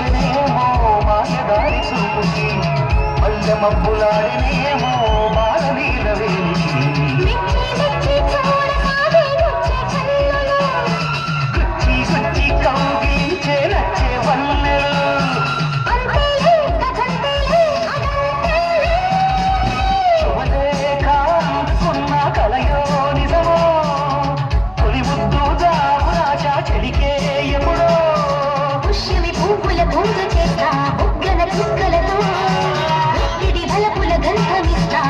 చూపించినేమో మాయదారి చూపుకి మల్లె మబ్బులాడినేమో బాలనీలవే పూజ చేస్తా ఉగ్గల చుక్కలతో బలపుల గంధమిస్తా.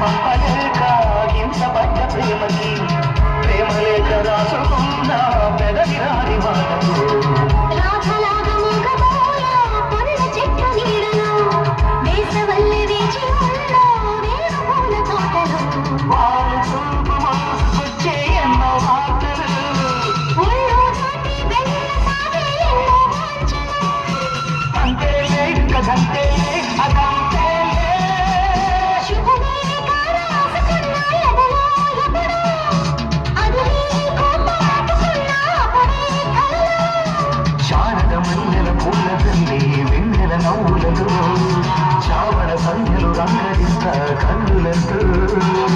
Oh, that let go?